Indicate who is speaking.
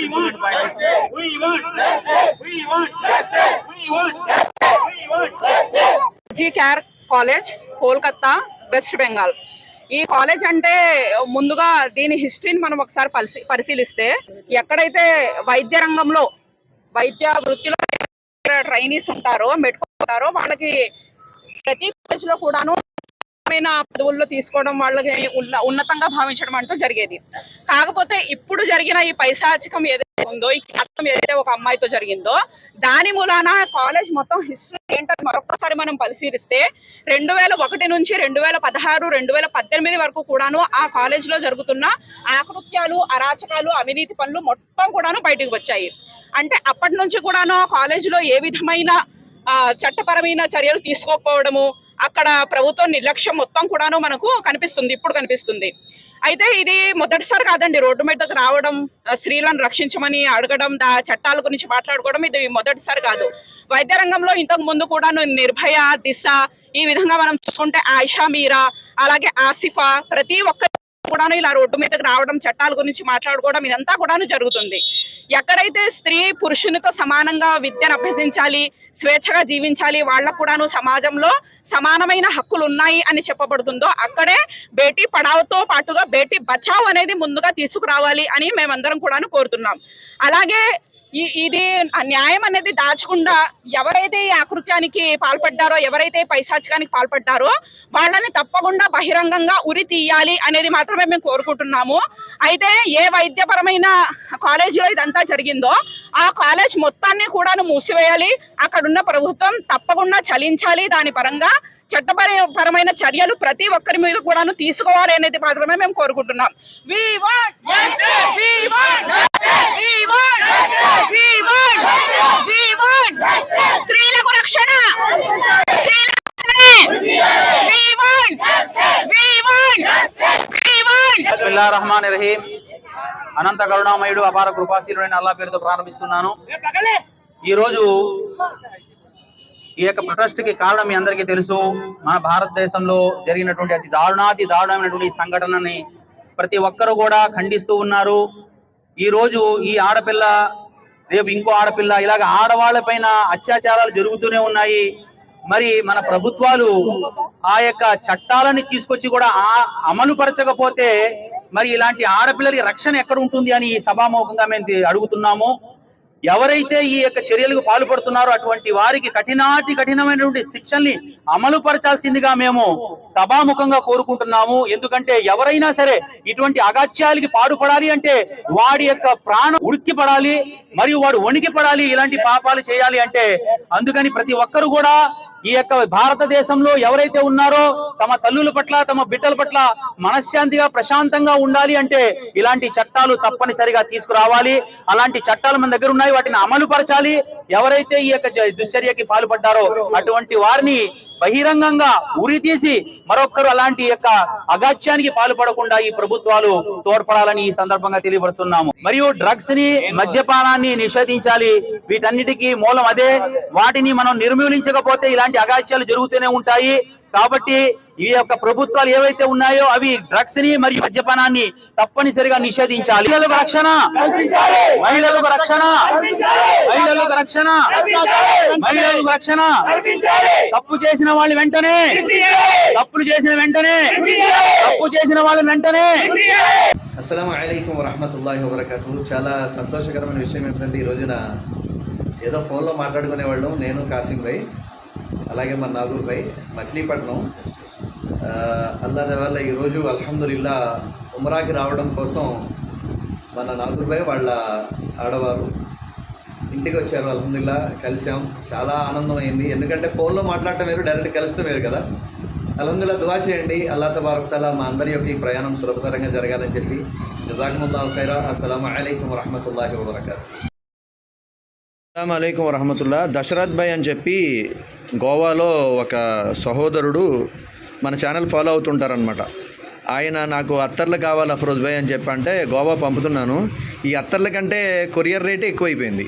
Speaker 1: We want justice. We want justice. We want justice. We want justice. We want justice.
Speaker 2: G Kar college Kolkata West Bengal ఈ college అంటే ముందుగా దీని హిస్టరీని మనం ఒకసారి పరిశీ పరిశీలిస్తే ఎక్కడైతే వైద్య రంగంలో వైద్య వృత్తిలో ట్రైనీస్ ఉంటారో మెట్టుకుంటారో వాళ్ళకి ప్రతి కాలేజ్లో కూడాను ఉన్నతమైన పదవుల్లో తీసుకోవడం వాళ్ళకి ఉన్న- ఉన్నతంగా భావించడం అంటూ జరిగేది. కాకపోతే ఇప్పుడు జరిగిన ఈ పైశాచికం ఏదైతే ఉందో ఈ ఘాతం ఏదైతే ఒక అమ్మాయితో జరిగిందో దాని మూలాన కాలేజ్ మొత్తం హిస్టరీ ఏంటో మరొకసారి మనం పరిశీలిస్తే రెండు వేల ఒకటి నుంచి రెండు వేల పదహారు రెండు వేల పద్దెనిమిది వరకు కూడాను ఆ కాలేజ్లో జరుగుతున్న ఆకృత్యాలు అరాచకాలు అవినీతి పనులు మొత్తం కూడాను బయటకు వచ్చాయి. అంటే అప్పటి నుంచి కూడాను కాలేజీలో ఏ విధమైన ఆ, చట్టపరమైన చర్యలు తీసుకోకపోవడము అక్కడ ప్రభుత్వం నిర్లక్ష్యం మొత్తం కూడాను మనకు కనిపిస్తుంది ఇప్పుడు కనిపిస్తుంది. అయితే ఇది మొదటిసారి కాదండి రోడ్డు మీదకి రావడం స్త్రీలను రక్షించమని అడగడం దా చట్టాల గురించి మాట్లాడుకోవడం ఇది మొదటిసారి కాదు. వైద్య రంగంలో ఇంతకు ముందు కూడా నిర్భయ దిశ ఈ విధంగా మనం చూసుకుంటే ఆయిషా మీరా అలాగే ఆసిఫా ప్రతి ఒక్క కూడాను ఇలా రోడ్డు మీదకి రావడం చట్టాల గురించి మాట్లాడుకోవడం ఇదంతా కూడాను జరుగుతుంది. ఎక్కడైతే స్త్రీ పురుషునితో సమానంగా విద్యను అభ్యసించాలి స్వేచ్ఛగా జీవించాలి వాళ్ళకు కూడాను సమాజంలో సమానమైన హక్కులు ఉన్నాయి అని చెప్పబడుతుందో అక్కడే బేటీ పడావ్తో పాటుగా బేటీ బచావ్ అనేది ముందుగా తీసుకురావాలి అని మేమందరం కూడాను కోరుతున్నాం. అలాగే ఇది న్యాయం అనేది దాచకుండా ఎవరైతే ఈ ఆకృత్యానికి పాల్పడ్డారో ఎవరైతే పైశాచికానికి పాల్పడ్డారో వాళ్ళని తప్పకుండా బహిరంగంగా ఉరి తీయాలి అనేది మాత్రమే మేము కోరుకుంటున్నాము. అయితే ఏ వైద్యపరమైన కాలేజీలో ఇదంతా జరిగిందో ఆ కాలేజ్ మొత్తాన్ని కూడాను మూసివేయాలి. అక్కడున్న ప్రభుత్వం తప్పకుండా చలించాలి. దాని పరంగా చట్టపరమైన చర్యలు ప్రతి ఒక్కరి మీద కూడాను తీసుకోవాలి అనేది మాత్రమే మేము కోరుకుంటున్నాం We want justice! We want justice! We want justice! We want justice! We want justice! స్త్రీలకు రక్షణ స్త్రీలకు రక్షణ! We want justice! We want justice! We want
Speaker 3: Bismillah Rahman Rahim అనంత కరుణామయుడు అపార కృపాశీలుడైన అల్లా పేరుతో ప్రారంభిస్తున్నాను. ఈ రోజు ఈ యొక్క ప్రొటెస్ట్కి కారణం మీ అందరికీ తెలుసు. మన భారతదేశంలో జరిగినటువంటి అతి దారుణాతి దారుణమైనటువంటి ఈ సంఘటనని ప్రతి ఒక్కరు కూడా ఖండిస్తూ ఉన్నారు. ఈ రోజు ఈ ఆడపిల్ల రేపు ఇంకో ఆడపిల్ల ఇలాగ ఆడవాళ్ళపైన అత్యాచారాలు జరుగుతూనే ఉన్నాయి. మరి మన ప్రభుత్వాలు ఆ యొక్క చట్టాలని తీసుకొచ్చి కూడా ఆ- అమలుపరచకపోతే మరి ఇలాంటి ఆడపిల్లలకి రక్షణ ఎక్కడ ఉంటుంది అని ఈ సభాముఖంగా మేము అడుగుతున్నాము. ఎవరైతే ఈ యొక్క చర్యలకు పాల్పడుతున్నారో అటువంటి వారికి కఠినాతి కఠినమైనటువంటి శిక్షల్ని అమలు పరచాల్సిందిగా మేము సభాముఖంగా కోరుకుంటున్నాము. ఎందుకంటే ఎవరైనా సరే ఇటువంటి అగాత్యాలకి పాడుపడాలి అంటే వాడి యొక్క ప్రాణం ఉడికి పడాలి మరియు వాడు వణికి పడాలి ఇలాంటి పాపాలు చేయాలి అంటే అందుకని ప్రతి ఒక్కరు కూడా ఈ యొక్క భారతదేశంలో ఎవరైతే ఉన్నారో తమ తల్లుల పట్ల తమ బిడ్డల పట్ల మనశ్శాంతిగా ప్రశాంతంగా ఉండాలి అంటే ఇలాంటి చట్టాలు తప్పనిసరిగా తీసుకురావాలి. అలాంటి చట్టాలు మన దగ్గర ఉన్నాయి వాటిని అమలు పరచాలి ఎవరైతే ఈ యొక్క దుశ్చర్యకి పాల్పడ్డారో అటువంటి వారిని బహిరంగంగా ఉరి తీసి మరొక్కరు అలాంటి యొక్క అగాత్యానికి పాల్పడకుండా ఈ ప్రభుత్వాలు తోడ్పడాలని ఈ సందర్భంగా తెలియపరుస్తున్నాము. మరియు డ్రగ్స్ని మద్యపానాన్ని నిషేధించాలి. వీటన్నిటికీ మూలం అదే. వాటిని మనం నిర్మూలించకపోతే ఇలాంటి అగాత్యాలు జరుగుతూనే ఉంటాయి. కాబట్టి ఈ యొక్క ప్రభుత్వాలు ఏవైతే ఉన్నాయో అవి డ్రగ్స్ని మరియు మద్యపానాన్ని తప్పనిసరిగా నిషేధించాలి. మహిళలకు రక్షణ! మహిళలకు రక్షణ! మహిళలకు రక్షణ! మహిళలకు రక్షణ! తప్పు చేసిన వాళ్ళు వెంటనే! తప్పులు చేసిన వెంటనే! తప్పు చేసిన వాళ్ళు వెంటనే!
Speaker 4: అస్సలం అయికం వరహమతుల్లాహి వబర్కాతు చాలా సంతోషకరమైన విషయం ఏంటంటే ఈ రోజున ఏదో ఫోన్లో మాట్లాడుకునేవాళ్ళం నేను కాసిం భాయ్. అలాగే మన నాగూర్ భాయ్ మచిలీపట్నం. అందరి వల్ల ఈరోజు అల్హమ్దుల్లా ఉమరాకి రావడం కోసం మన నాగూర్ భాయ్ వాళ్ళ ఆడవారు ఇంటికి వచ్చారు. అల్హమ్దుల్లా కలిసాం. చాలా ఆనందమైంది. ఎందుకంటే ఫోన్లో మాట్లాడటం వేరు డైరెక్ట్ కలిస్తే వేరు కదా. అల్హమ్దుల్లా దువా చేయండి. అల్లా తబారక్తలా మా అందరి యొక్క ఈ ప్రయాణం సులభతరంగా జరగాలని చెప్పి. జజాకముల్లా ఖైరా. అస్సలం అయికం వరహమతుల్లాహి వబర్కాతు.
Speaker 5: అస్సలం అయికం వరహమతుల్లా దశరథ్ భాయ్ అని చెప్పి గోవాలో ఒక సహోదరుడు మన ఛానల్ ఫాలో అవుతుంటారనమాట ఆయన నాకు అత్తర్లు కావాలి అఫరోజ్ భాయ్ అని చెప్పి అంటే గోవా పంపుతున్నాను. ఈ అత్తర్ల కంటే కొరియర్ రేటే ఎక్కువైపోయింది.